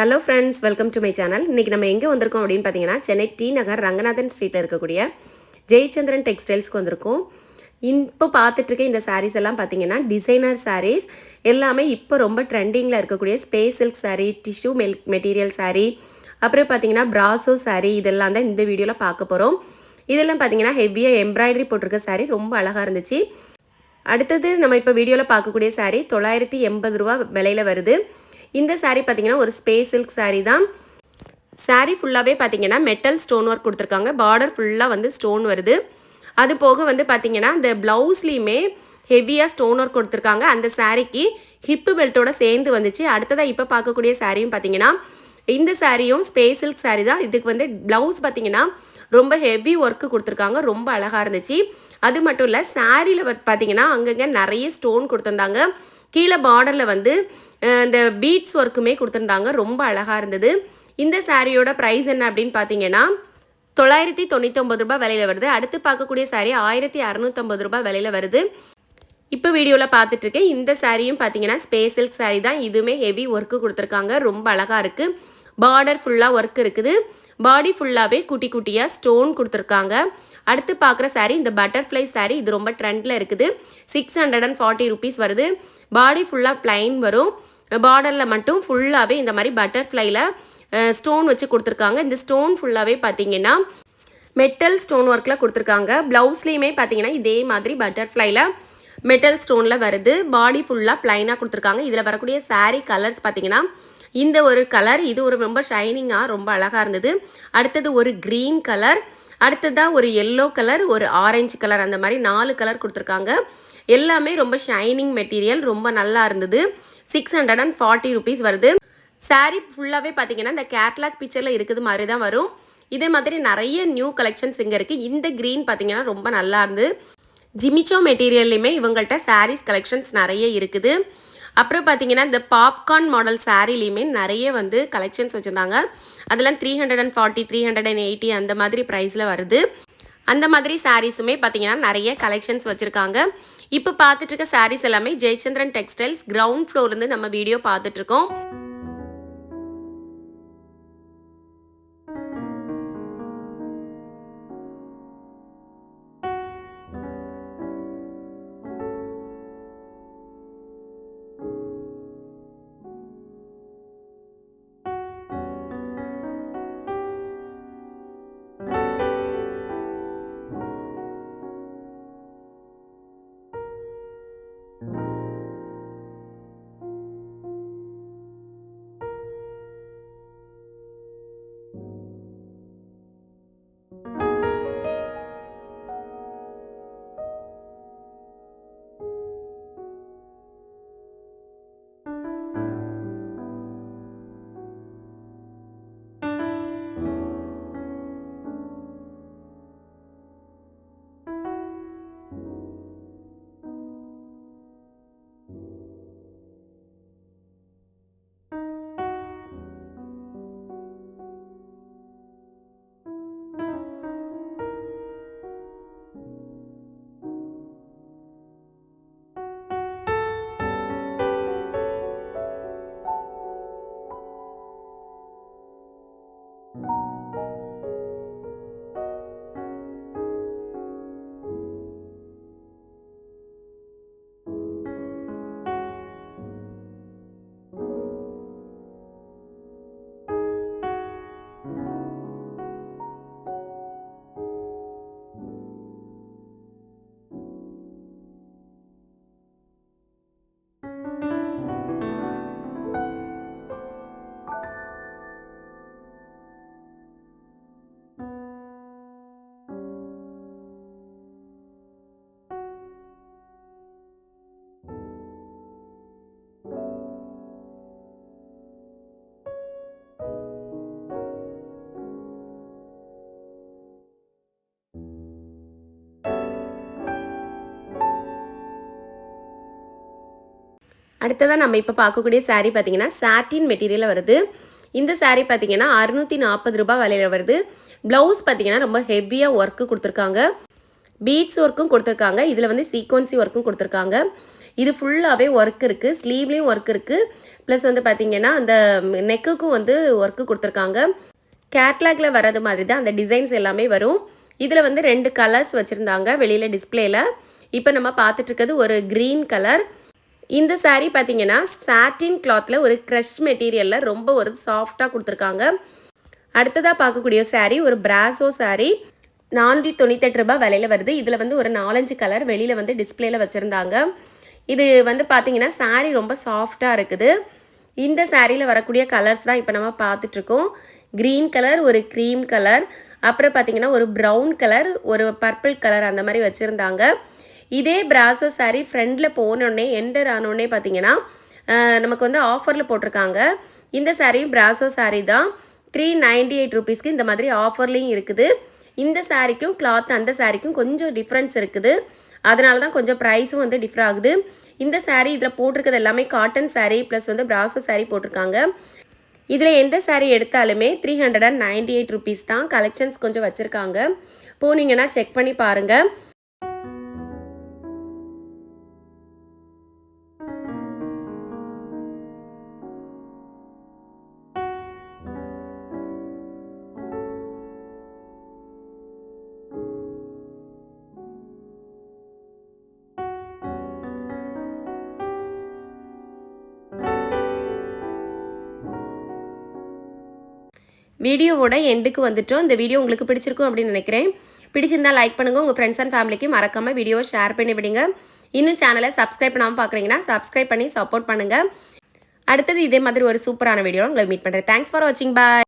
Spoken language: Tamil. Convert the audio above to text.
Hello friends welcome to my channel இன்றைக்கி நம்ம எங்கே வந்திருக்கோம் அப்படின்னு பார்த்தீங்கன்னா சென்னை டி நகர் ரங்கநாதன் ஸ்ட்ரீட்டில் இருக்கக்கூடிய ஜெயச்சந்திரன் டெக்ஸ்டைல்ஸ்க்கு வந்திருக்கோம். இப்போ பார்த்துட்ருக்க இந்த சாரீஸ் எல்லாம் பார்த்தீங்கன்னா டிசைனர் சாரீஸ் எல்லாமே இப்போ ரொம்ப ட்ரெண்டிங்கில் இருக்கக்கூடிய ஸ்பேஸ் சில்க் சாரீ டிஷ்யூ மெல் மெட்டீரியல் சாரீ அப்புறம் பார்த்தீங்கன்னா பிராசோ சாரீ இதெல்லாம் தான் இந்த வீடியோவில் பார்க்க போகிறோம் இதெல்லாம் பார்த்தீங்கன்னா ஹெவியாக எம்ப்ராய்டரி போட்டிருக்க சாரீ ரொம்ப அழகாக இருந்துச்சு. அடுத்தது நம்ம இப்போ வீடியோவில் பார்க்கக்கூடிய சாரீ தொள்ளாயிரத்தி எண்பது ரூபா விலையில் வருது. இந்த சாரீ பார்த்தீங்கன்னா ஒரு ஸ்பேஸ் சில்க் சாரீ தான். சாரீ ஃபுல்லாகவே பார்த்தீங்கன்னா மெட்டல் ஸ்டோன் ஒர்க் கொடுத்துருக்காங்க. பார்டர் ஃபுல்லாக வந்து ஸ்டோன் வருது. அது போக வந்து பார்த்தீங்கன்னா இந்த ப்ளவுஸ்லேயுமே ஹெவியாக ஸ்டோன் ஒர்க் கொடுத்துருக்காங்க. அந்த சாரீக்கு ஹிப்பு பெல்ட்டோட சேர்ந்து வந்துச்சு. அடுத்ததாக இப்போ பார்க்கக்கூடிய சாரியும் பார்த்தீங்கன்னா இந்த சாரியும் ஸ்பேஸ் சில்க் சாரீ தான். இதுக்கு வந்து ப்ளவுஸ் பார்த்தீங்கன்னா ரொம்ப ஹெவி ஒர்க்கு கொடுத்துருக்காங்க. ரொம்ப அழகாக இருந்துச்சு. அது மட்டும் இல்லை சாரியில் பார்த்தீங்கன்னா அங்கங்கே நிறைய ஸ்டோன் கொடுத்துருந்தாங்க. கீழே பார்டரில் வந்து இந்த பீட்ஸ் ஒர்க்குமே கொடுத்துருந்தாங்க. ரொம்ப அழகாக இருந்தது. இந்த சாரியோட ப்ரைஸ் என்ன அப்படின்னு பார்த்தீங்கன்னா தொள்ளாயிரத்தி தொண்ணூத்தொம்பது ரூபாய் விலையில் வருது. அடுத்து பார்க்கக்கூடிய சாரி ஆயிரத்தி அறநூற்றம்பது ரூபாய் விலையில் வருது. இப்போ வீடியோவில் பார்த்துட்டு இருக்கேன். இந்த சாரியும் பார்த்தீங்கன்னா ஸ்பேஸ் சில்க் saree தான். இதுவுமே ஹெவி ஒர்க்கு கொடுத்துருக்காங்க. ரொம்ப அழகாக இருக்குது பார்டர் ஃபுல்லாக ஒர்க் இருக்குது. பாடி ஃபுல்லாகவே குட்டி குட்டியாக ஸ்டோன் கொடுத்துருக்காங்க. அடுத்து பார்க்குற saree இந்த பட்டர்ஃப்ளை saree இது ரொம்ப ட்ரெண்டில் இருக்குது. Six hundred and forty rupees வருது. பாடி ஃபுல்லாக ப்ளைன் வரும். பார்டரில் மட்டும் ஃபுல்லாகவே இந்த மாதிரி பட்டர்ஃப்ளைல ஸ்டோன் வச்சு கொடுத்துருக்காங்க. இந்த ஸ்டோன் ஃபுல்லாகவே பார்த்தீங்கன்னா மெட்டல் ஸ்டோன் ஒர்க்கில் கொடுத்துருக்காங்க. ப்ளவுஸ்லேயுமே பார்த்தீங்கன்னா இதே மாதிரி பட்டர்ஃப்ளைல மெட்டல் ஸ்டோனில் வருது. பாடி ஃபுல்லாக ப்ளைனாக கொடுத்துருக்காங்க. இதில் வரக்கூடிய சாரீ கலர்ஸ் பார்த்தீங்கன்னா இந்த ஒரு கலர் இது ஒரு ரொம்ப ஷைனிங்காக ரொம்ப அழகாக இருந்தது. அடுத்தது ஒரு க்ரீன் கலர் அடுத்ததாக ஒரு எல்லோ கலர் ஒரு ஆரஞ்சு கலர் அந்த மாதிரி நாலு கலர் கொடுத்துருக்காங்க. எல்லாமே ரொம்ப ஷைனிங் மெட்டீரியல் ரொம்ப நல்லா இருந்தது. Six hundred and forty rupees வருது. சாரீ ஃபுல்லாகவே பார்த்தீங்கன்னா இந்த கேட்லாக் பிக்சரில் இருக்குது மாதிரி தான் வரும். இதே மாதிரி நிறைய நியூ கலெக்ஷன்ஸ் இங்கே இருக்குது இந்த க்ரீன் பார்த்தீங்கன்னா ரொம்ப நல்லா இருந்து ஜிமிச்சோ மெட்டீரியல்லையுமே இவங்கள்ட்ட சாரீஸ் கலெக்ஷன்ஸ் நிறைய இருக்குது. அப்புறம் பார்த்தீங்கன்னா இந்த பாப்கார்ன் மாடல் சாரீலையுமே நிறைய வந்து கலெக்ஷன்ஸ் வச்சுருந்தாங்க. அதெல்லாம் three hundred and forty three hundred and eighty அந்த மாதிரி ப்ரைஸில் வருது. அந்த மாதிரி சாரீஸுமே பார்த்தீங்கன்னா நிறைய கலெக்ஷன்ஸ் வச்சுருக்காங்க. இப்போ பார்த்துட்டு இருக்க சாரீஸ் எல்லாமே ஜெயச்சந்திரன் டெக்ஸ்டைல்ஸ் கிரவுண்ட் ஃப்ளோர்லேருந்து நம்ம வீடியோ பார்த்துட்ருக்கோம் அடுத்ததாக நம்ம இப்போ பார்க்கக்கூடிய சாரீ பார்த்தீங்கன்னா சாட்டின் மெட்டீரியலில் வருது. இந்த சாரீ பார்த்தீங்கன்னா அறுநூற்றி நாற்பது ரூபாய் விலையில் வருது. ப்ளவுஸ் பார்த்தீங்கன்னா ரொம்ப ஹெவியாக ஒர்க்கு கொடுத்துருக்காங்க. பீட்ஸ் ஒர்க்கும் கொடுத்துருக்காங்க. இதில் வந்து சீக்வன்சி ஒர்க்கும் கொடுத்துருக்காங்க. இது ஃபுல்லாகவே ஒர்க் இருக்குது ஸ்லீவ்லேயும் ஒர்க் இருக்குது ப்ளஸ் வந்து பார்த்தீங்கன்னா அந்த நெக்குக்கும் வந்து ஒர்க்கு கொடுத்துருக்காங்க. கேட்லாகில் வர்றது மாதிரி தான் அந்த டிசைன்ஸ் எல்லாமே வரும். இதில் வந்து ரெண்டு கலர்ஸ் வச்சுருந்தாங்க வெளியில் டிஸ்பிளேயில் இப்போ நம்ம பார்த்துட்ருக்கிறது ஒரு க்ரீன் கலர் இந்த சாரீ பார்த்தீங்கன்னா சாட்டின் கிளாத்தில் ஒரு க்ரஷ் மெட்டீரியலில் ரொம்ப ஒரு சாஃப்டாக கொடுத்துருக்காங்க. அடுத்ததாக பார்க்கக்கூடிய சாரீ ஒரு பிராசோ சாரீ நானூற்றி தொண்ணூத்தெட்டு ரூபாய் விலையில் வருது. இதில் வந்து ஒரு நாலஞ்சு கலர் வெளியில் வந்து டிஸ்பிளேயில் வச்சுருந்தாங்க. இது வந்து பார்த்தீங்கன்னா சாரீ ரொம்ப சாஃப்டாக இருக்குது. இந்த சாரியில் வரக்கூடிய கலர்ஸ் தான் இப்போ நம்ம பார்த்துட்ருக்கோம். க்ரீன் கலர் ஒரு க்ரீம் கலர் அப்புறம் பார்த்தீங்கன்னா ஒரு ப்ரௌன் கலர் ஒரு பர்பிள் கலர் அந்த மாதிரி வச்சுருந்தாங்க. இதே பிராசோ சாரீ ஃப்ரெண்டில் போனோடனே என்டர் ஆனோடனே பார்த்தீங்கன்னா நமக்கு வந்து ஆஃபரில் போட்டிருக்காங்க. இந்த சாரியும் பிராசோ சாரீ தான். த்ரீ நைன்டி எயிட் ருபீஸ்க்கு இந்த மாதிரி ஆஃபர்லேயும் இருக்குது. இந்த சாரிக்கும் கிளாத் அந்த சாரிக்கும் கொஞ்சம் டிஃப்ரென்ஸ் இருக்குது. அதனால தான் கொஞ்சம் ப்ரைஸும் வந்து டிஃபர் ஆகுது. இந்த சாரீ இதில் போட்டிருக்கிறது எல்லாமே காட்டன் சாரீ ப்ளஸ் வந்து பிராசோ சாரீ போட்டிருக்காங்க. இதில் எந்த சாரீ எடுத்தாலுமே three hundred and ninety eight rupees தான் கலெக்ஷன்ஸ் கொஞ்சம் வச்சுருக்காங்க. போனீங்கன்னா செக் பண்ணி பாருங்கள் வீடியோவோட எண்டுக்கு வந்துட்டோம். இந்த வீடியோ உங்களுக்கு பிடிச்சிருக்கும் அப்படின்னு நினைக்கிறேன். பிடிச்சிருந்தா லைக் பண்ணுங்கள் உங்கள் ஃப்ரெண்ட்ஸ் அண்ட் ஃபேமிலிக்கு மறக்காமல் வீடியோவை ஷேர் பண்ணி விடுங்க. இன்னும் சேனலை சப்ஸ்கிரைப் பண்ணாமல் பார்க்குறீங்கன்னா சப்ஸ்கிரைப் பண்ணி சப்போர்ட் பண்ணுங்கள் அடுத்தது இதே மாதிரி ஒரு சூப்பரான வீடியோ உங்களை மீட் பண்ணுறேன் தேங்க்ஸ் ஃபார் வாட்சிங் பாய்